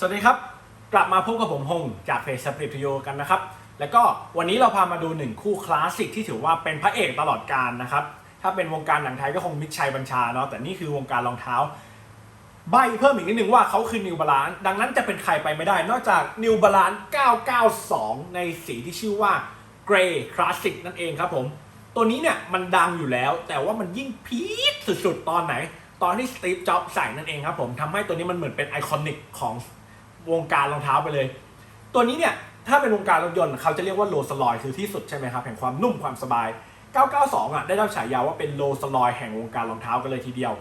สวัสดีครับ กลับมาพบกับผมฮงจากเพจสปริตโยกันนะครับ แล้วก็วันนี้เราพามาดูหนึ่งคู่คลาสสิกที่ถือว่าเป็นพระเอกตลอดกาลนะครับ ถ้าเป็นวงการหนังไทยก็คงมิตรชัยบัญชาเนาะแต่นี่คือวงการรองเท้า ใบเพิ่มอีกนิดนึงว่าเขาคือ New Balance ดังนั้นจะเป็นใครไปไม่ได้ นอกจาก New Balance 992 ในสีที่ชื่อว่า Grey Classic นั่นเองครับผม ตัวนี้เนี่ยมันดังอยู่แล้ว แต่ว่ามันยิ่งพีคสุดๆตอนไหน ตอนที่สตีฟจ็อบใส่นั่นเองครับผมทำให้ตัวนี้มันเหมือนเป็นไอคอนิกของ วงการรองเท้าไปเลย ตัวนี้เนี่ยถ้าเป็นวงการรถยนต์เขาจะเรียกว่าโลสลอยคือที่สุดใช่ไหมครับแห่งความนุ่มความสบาย 992 อะได้รับฉายาว่าเป็นโลสลอยแห่งวงการรองเท้ากันเลยทีเดียว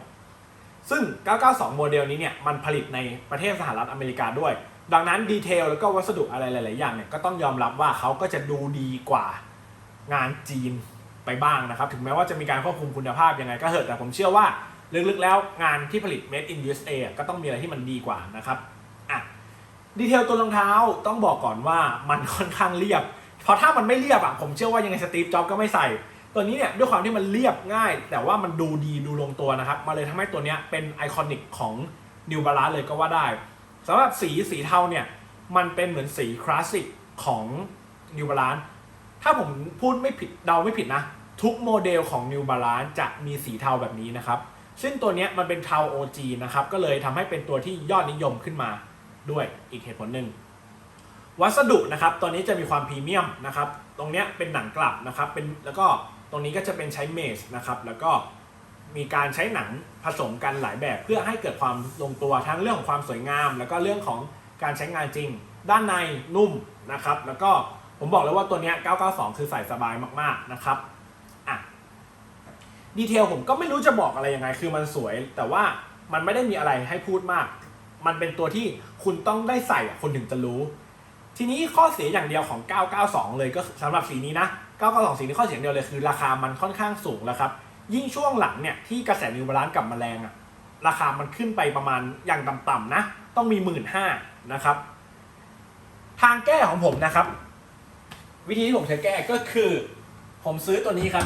ซึ่ง 992 โมเดลนี้เนี่ยมันผลิตในประเทศสหรัฐอเมริกาด้วย ดังนั้นดีเทลแล้วก็วัสดุอะไรหลาย ๆ อย่างเนี่ยก็ต้องยอมรับว่าเขาก็จะดูดีกว่างานจีนไปบ้างนะครับ ถึงแม้ว่าจะมีการควบคุมคุณภาพยังไงก็เถอะแต่ผมเชื่อว่าลึก ๆ แล้วงานที่ผลิต made in USA ก็ต้องมีอะไรที่มันดีกว่านะครับ ดีเทลตัวรองเท้าต้องบอกก่อนว่ามันค่อนข้างเรียบ เพราะถ้ามันไม่เรียบอะผมเชื่อว่ายังไงสตีฟจ็อบก็ไม่ใส่ ตัวนี้เนี่ยด้วยความที่มันเรียบง่าย แต่ว่ามันดูดีดูลงตัวนะครับ มาเลยทำให้ตัวเนี้ยเป็นไอคอนิกของ New Balance เลยก็ว่าได้สำหรับสีสีเทาเนี่ยมันเป็นเหมือนสีคลาสสิกของ New Balance ถ้าผมพูดไม่ผิดเดาไม่ผิดนะ ทุกโมเดลของ New Balance จะมีสีเทาแบบนี้นะครับ ซึ่งตัวเนี้ยมันเป็นเทา OG นะครับ ก็เลยทำให้เป็นตัวที่ยอดนิยมขึ้นมา ด้วยอีกเหตุผลหนึ่งวัสดุนะครับตัวนี้จะมีความพรีเมียมนะครับตรงเนี้ยเป็นหนังกลับนะครับเป็นแล้วก็ตรงนี้ก็จะเป็นใช้เมสนะครับแล้วก็มีการใช้หนังผสมกันหลายแบบเพื่อให้เกิดความลงตัวทั้งเรื่องของความสวยงาม แล้วก็เรื่องของการใช้งานจริง ด้านในนุ่มนะครับแล้วก็ผมบอกเลยว่าตัวเนี้ย992 คือใส่สบายมากๆนะครับอะดีเทลผมก็ไม่รู้จะบอกอะไรยังไง คือมันสวย แต่ว่ามันไม่ได้มีอะไรให้พูดมาก มันเป็นตัวที่คุณต้องได้ใส่คนถึงจะรู้ ทีนี้ข้อเสียอย่างเดียวของ 992 เลยก็สำหรับสีนี้นะ 992 สีนี้ข้อเสียอย่างเดียวเลยคือ ราคามันค่อนข้างสูงแล้วครับ ยิ่งช่วงหลังเนี่ยที่กระแสนิวบาลานซ์กลับมาแรงอะราคามันขึ้นไปประมาณอย่างต่ำๆนะ ต้องมีหมื่นห้านะครับ ทางแก้ของผมนะครับ วิธีที่ผมใช้แก้ก็คือ ผมซื้อตัวนี้ครับ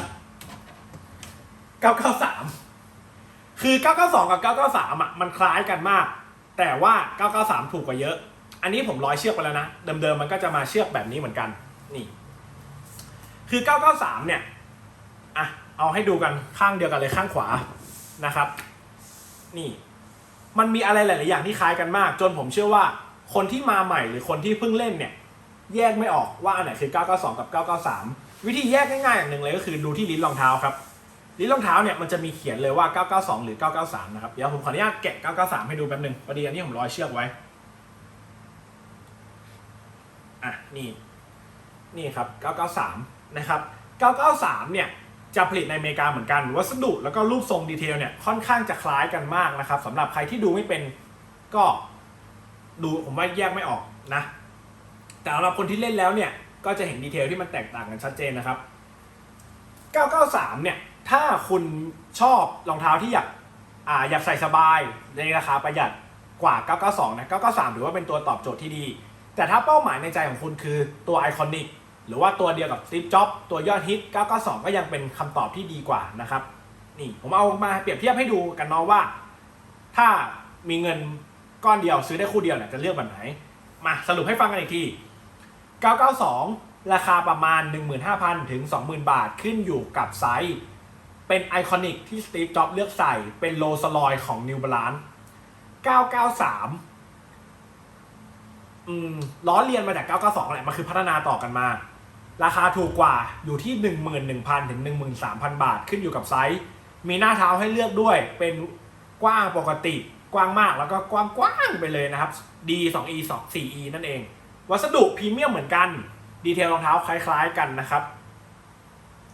993 คือ 992 กับ 993อะมันคล้ายกันมาก แต่ว่า 993 ถูกกว่าเยอะ อันนี้ผมร้อยเชือกไปแล้วนะ เดิมๆมันก็จะมาเชือกแบบนี้เหมือนกัน นี่ คือ 993 เนี่ย อะ เอาให้ดูกันข้างเดียวกันเลยข้างขวา นะครับ นี่ มันมีอะไรหลาย ๆ อย่างที่คล้ายกันมาก จนผมเชื่อว่า คนที่มาใหม่หรือคนที่เพิ่งเล่นเนี่ย แยกไม่ออกว่าอันไหนคือ 992 กับ 993 วิธีแยกง่าย ๆ อย่างหนึ่งเลยก็คือดูที่ลิ้นรองเท้าครับ ลิ้นรองเท้าเนี่ยมันจะมีเขียนเลยว่า 992 หรือ 993 นะครับ เดี๋ยวผมขออนุญาตแกะ 993 ให้ดูแป๊บนึงพอดีอันนี้ผมร้อยเชือกไว้ อะ นี่ นี่ครับ 993 นะครับ 993 เนี่ย จะผลิตในอเมริกาเหมือนกัน วัสดุแล้วก็รูปทรงดีเทลเนี่ยค่อนข้างจะคล้ายกันมากนะครับสำหรับใครที่ดูไม่เป็นก็ดูผมว่าแยกไม่ออกนะ แต่สำหรับคนที่เล่นแล้วเนี่ยก็จะเห็นดีเทลที่มันแตกต่างกันชัดเจนนะครับ 993 เนี่ย ถ้าคุณชอบรองเท้าที่อยากอ่าอยากใส่สบายในราคาประหยัดกว่า 992 นะ 993 ถือว่าเป็นตัวตอบโจทย์ที่ดี แต่ถ้าเป้าหมายในใจของคุณคือตัวไอคอนิกหรือว่าตัวเดียวกับ Steve Jobs ตัวยอดฮิต 992 ก็ยังเป็นคำตอบที่ดีกว่านะครับ นี่ผมเอามาเปรียบเทียบให้ดูกันเนาะว่า ถ้ามีเงินก้อนเดียวซื้อได้คู่เดียวเนี่ยจะเลือกแบบไหน มาสรุปให้ฟังกันอีกที 992 ราคาประมาณ 15,000 ถึง 20,000 บาทขึ้นอยู่กับไซส์ เป็นไอคอนิกที่สตีฟจ็อบเลือกใส่เป็นโลสลอยของ New Balance 993 อืมล้อเลียนมาจาก 992แหละมันคือพัฒนาต่อกันมา ราคาถูกกว่าอยู่ที่ 11,000 ถึง 13,000 บาทขึ้นอยู่กับไซส์ มีหน้าเท้าให้เลือกด้วยเป็นกว้างปกติกว้างมากแล้วก็กว้างกว้างๆไปเลยนะครับ D 2 E 2 4 E นั่นเอง วัสดุพรีเมียมเหมือนกัน ดีเทลรองเท้าคล้ายๆกันนะครับ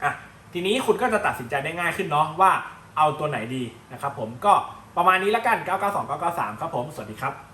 อะ ทีนี้คุณก็จะตัดสินใจได้ง่ายขึ้นเนาะว่าเอาตัวไหนดีนะครับผมก็ประมาณนี้แล้วกัน 992 993 ครับผม สวัสดีครับ